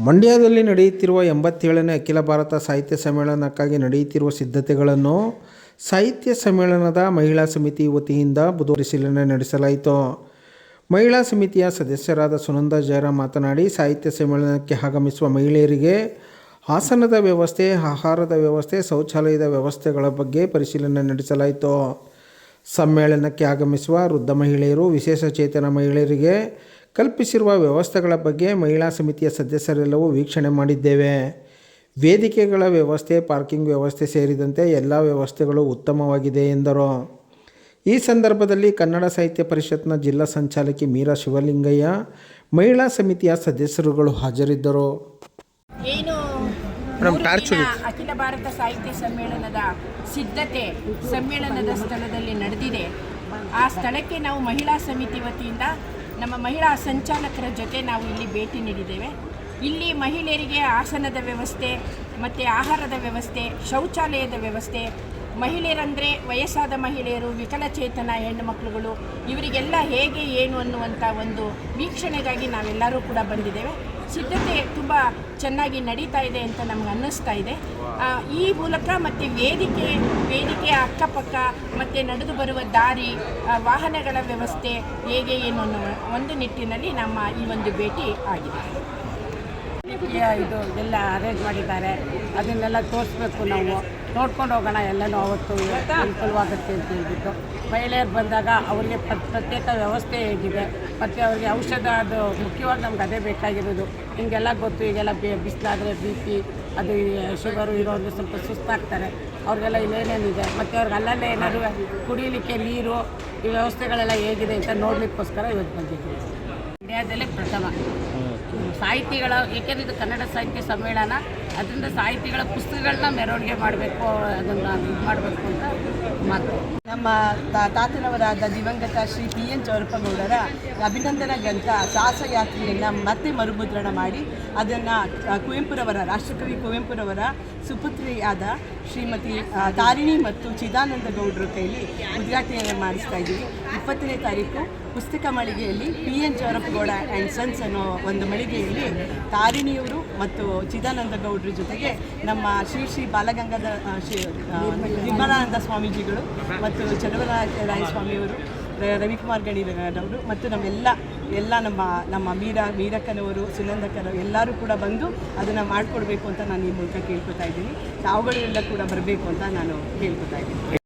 ಮಂಡ್ಯದಲ್ಲಿ ನಡೆಯುತ್ತಿರುವ ಎಂಬತ್ತೇಳನೇ ಅಖಿಲ ಭಾರತ ಸಾಹಿತ್ಯ ಸಮ್ಮೇಳನಕ್ಕಾಗಿ ನಡೆಯುತ್ತಿರುವ ಸಿದ್ಧತೆಗಳನ್ನು ಸಾಹಿತ್ಯ ಸಮ್ಮೇಳನದ ಮಹಿಳಾ ಸಮಿತಿ ವತಿಯಿಂದ ಬುಧಪರಿಶೀಲನೆ ಪರಿಶೀಲನೆ ನಡೆಸಲಾಯಿತು. ಮಹಿಳಾ ಸಮಿತಿಯ ಸದಸ್ಯರಾದ ಸುನಂದ ಜಯರಾಮ್ ಮಾತನಾಡಿ, ಸಾಹಿತ್ಯ ಸಮ್ಮೇಳನಕ್ಕೆ ಆಗಮಿಸುವ ಮಹಿಳೆಯರಿಗೆ ಆಸನದ ವ್ಯವಸ್ಥೆ, ಆಹಾರದ ವ್ಯವಸ್ಥೆ, ಶೌಚಾಲಯದ ವ್ಯವಸ್ಥೆಗಳ ಬಗ್ಗೆ ಪರಿಶೀಲನೆ ನಡೆಸಲಾಯಿತು. ಸಮ್ಮೇಳನಕ್ಕೆ ಆಗಮಿಸುವ ವೃದ್ಧ ಮಹಿಳೆಯರು, ವಿಶೇಷ ಚೇತನ ಮಹಿಳೆಯರಿಗೆ ಕಲ್ಪಿಸಿರುವ ವ್ಯವಸ್ಥೆಗಳ ಬಗ್ಗೆ ಮಹಿಳಾ ಸಮಿತಿಯ ಸದಸ್ಯರೆಲ್ಲವೂ ವೀಕ್ಷಣೆ ಮಾಡಿದ್ದೇವೆ. ವೇದಿಕೆಗಳ ವ್ಯವಸ್ಥೆ, ಪಾರ್ಕಿಂಗ್ ವ್ಯವಸ್ಥೆ ಸೇರಿದಂತೆ ಎಲ್ಲ ವ್ಯವಸ್ಥೆಗಳು ಉತ್ತಮವಾಗಿದೆ ಎಂದರು. ಈ ಸಂದರ್ಭದಲ್ಲಿ ಕನ್ನಡ ಸಾಹಿತ್ಯ ಪರಿಷತ್ನ ಜಿಲ್ಲಾ ಸಂಚಾಲಕಿ ಮೀರಾ ಶಿವಲಿಂಗಯ್ಯ, ಮಹಿಳಾ ಸಮಿತಿಯ ಸದಸ್ಯರುಗಳು ಹಾಜರಿದ್ದರು. ಏನು ಮೂರು. ಅಖಿಲ ಭಾರತ ಸಾಹಿತ್ಯ ಸಮ್ಮೇಳನದ ಸಿದ್ಧತೆ ಸಮ್ಮೇಳನದ ಸ್ಥಳದಲ್ಲಿ ನಡೆದಿದೆ ಆ ಸ್ಥಳಕ್ಕೆ ನಾವು ಮಹಿಳಾ ಸಮಿತಿ ವತಿಯಿಂದ ನಮ್ಮ ಮಹಿಳಾ ಸಂಚಾಲಕರ ಜೊತೆ ನಾವು ಇಲ್ಲಿ ಭೇಟಿ ನೀಡಿದ್ದೇವೆ ಇಲ್ಲಿ ಮಹಿಳೆಯರಿಗೆ ಆಸನದ ವ್ಯವಸ್ಥೆ ಮತ್ತು ಆಹಾರದ ವ್ಯವಸ್ಥೆ ಶೌಚಾಲಯದ ವ್ಯವಸ್ಥೆ ಮಹಿಳೆಯರಂದರೆ ವಯಸ್ಸಾದ ಮಹಿಳೆಯರು ವಿಕಲಚೇತನ ಹೆಣ್ಣು ಮಕ್ಕಳುಗಳು ಇವರಿಗೆಲ್ಲ ಹೇಗೆ, ಏನು ಅನ್ನುವಂಥ ಒಂದು ವೀಕ್ಷಣೆಗಾಗಿ ನಾವೆಲ್ಲರೂ ಕೂಡ ಬಂದಿದ್ದೇವೆ. ಸಿದ್ಧತೆ ತುಂಬ ಚೆನ್ನಾಗಿ ನಡೀತಾ ಇದೆ ಅಂತ ನಮ್ಗೆ ಅನ್ನಿಸ್ತಾ ಇದೆ. ಈ ಮೂಲಕ ಮತ್ತು ವೇದಿಕೆ ವೇದಿಕೆಯ ಅಕ್ಕಪಕ್ಕ, ಮತ್ತು ನಡೆದು ಬರುವ ದಾರಿ ವಾಹನಗಳ ವ್ಯವಸ್ಥೆ ಹೇಗೆ, ಏನು ಅನ್ನೋ ಒಂದು ನಿಟ್ಟಿನಲ್ಲಿ ನಮ್ಮ ಈ ಒಂದು ಭೇಟಿ ಆಗಿದೆ. ಇದು ಎಲ್ಲ ಅರೇಂಜ್ ಮಾಡಿದ್ದಾರೆ. ಅದನ್ನೆಲ್ಲ ತೋರಿಸ್ಬೇಕು ನಾವು. ನೋಡ್ಕೊಂಡು ಹೋಗೋಣ, ಎಲ್ಲನೂ ಅವತ್ತು ಅನುಕೂಲವಾಗುತ್ತೆ ಅಂತ ಹೇಳ್ಬಿಟ್ಟು. ಮಹಿಳೆಯರು ಬಂದಾಗ ಅವರಿಗೆ ಪ್ರ- ಪ್ರತ್ಯೇಕ ವ್ಯವಸ್ಥೆ ಹೇಗಿದೆ. ಮತ್ತು ಅವರಿಗೆ ಔಷಧ ಅದು ಮುಖ್ಯವಾಗಿ ನಮ್ಗೆ ಅದೇ ಬೇಕಾಗಿರೋದು. ಹಿಂಗೆಲ್ಲ ಗೊತ್ತು, ಈಗೆಲ್ಲ ಬಿ, ಬಿಸಿಲಾದರೆ ಬಿ ಪಿ, ಅದು ಶುಗರು ಇರೋದು ಸ್ವಲ್ಪ ಸುಸ್ತಾಗ್ತಾರೆ. ಅವ್ರಿಗೆಲ್ಲ ಇಲ್ಲೇನೇನಿದೆ ಮತ್ತು ಅವ್ರಿಗೆ ಅಲ್ಲಲ್ಲೇ ಏನಾದರೂ ಕುಡಿಯಲಿಕ್ಕೆ ನೀರು, ಈ ವ್ಯವಸ್ಥೆಗಳೆಲ್ಲ ಹೇಗಿದೆ ಅಂತ ನೋಡಲಿಕ್ಕೋಸ್ಕರ ಇವತ್ತು ಬಂದಿದ್ದೀವಿ. ಇಂಡಿಯಾದಲ್ಲೇ ಪ್ರಥಮ. ಸಾಹಿತಿಗಳ ಏಕೆಂದರೆ ಇದು ಕನ್ನಡ ಸಾಹಿತ್ಯ ಸಮ್ಮೇಳನ. ಅದರಿಂದ ಸಾಹಿತಿಗಳ ಪುಸ್ತಕಗಳನ್ನ ಮೆರವಣಿಗೆ ಮಾಡಬೇಕು, ಅದನ್ನು ಮಾಡಬೇಕು ಅಂತ ಮಾತು. ನಮ್ಮ ತಾತನವರಾದ ದಿವಂಗತ ಶ್ರೀ ಪಿ ಎನ್ ಚೌರಪ್ಪಗೌಡರ ಅಭಿನಂದನ ಗ್ರಂಥ ಸಾಹಸಯಾತ್ರೆಯನ್ನು ಮತ್ತೆ ಮರುಮುದ್ರಣ ಮಾಡಿ, ಅದನ್ನು ಕುವೆಂಪುರವರ, ರಾಷ್ಟ್ರಕವಿ ಕುವೆಂಪುರವರ ಸುಪುತ್ರಿಯಾದ ಶ್ರೀಮತಿ ತಾರಿಣಿ ಮತ್ತು ಚಿದಾನಂದ ಗೌಡರ ಕೈಲಿ ಉದ್ಘಾಟನೆಯನ್ನು ಮಾಡಿಸ್ತಾ ಇದ್ದೀವಿ. ಇಪ್ಪತ್ತನೇ ತಾರೀಕು ಪುಸ್ತಕ ಮಳಿಗೆಯಲ್ಲಿ P N Chowrappagowda and sons ಅನ್ನೋ ಒಂದು ಮಳಿಗೆಯಲ್ಲಿ ತಾರಿಣಿಯವರು ಮತ್ತು ಚಿದಾನಂದ ಗೌಡ್ರ ಜೊತೆಗೆ ನಮ್ಮ ಶ್ರೀ ಶ್ರೀ ಬಾಲಗಂಗಾಧರ ಶ್ರೀ ನಿರ್ಮಲಾನಂದ ಸ್ವಾಮೀಜಿಗಳು ಮತ್ತು ಚಲವರಾಯ ಸ್ವಾಮಿಯವರು ರವಿಕುಮಾರ್ ಗಣಿರವರು ಮತ್ತು ನಮ್ಮೆಲ್ಲ, ಎಲ್ಲ ನಮ್ಮ ನಮ್ಮ ಮೀರ ಮೀರಕ್ಕನವರು ಸುನಂದಕ್ಕನವರು ಎಲ್ಲರೂ ಕೂಡ ಬಂದು ಅದನ್ನು ಮಾಡಿಕೊಡ್ಬೇಕು ಅಂತ ನಾನು ಈ ಮೂಲಕ ಕೇಳ್ಕೊತಾ ಇದ್ದೀನಿ. ತಾವುಗಳೆಲ್ಲ ಕೂಡ ಬರಬೇಕು ಅಂತ ನಾನು ಕೇಳ್ಕೊತಾ ಇದ್ದೀನಿ.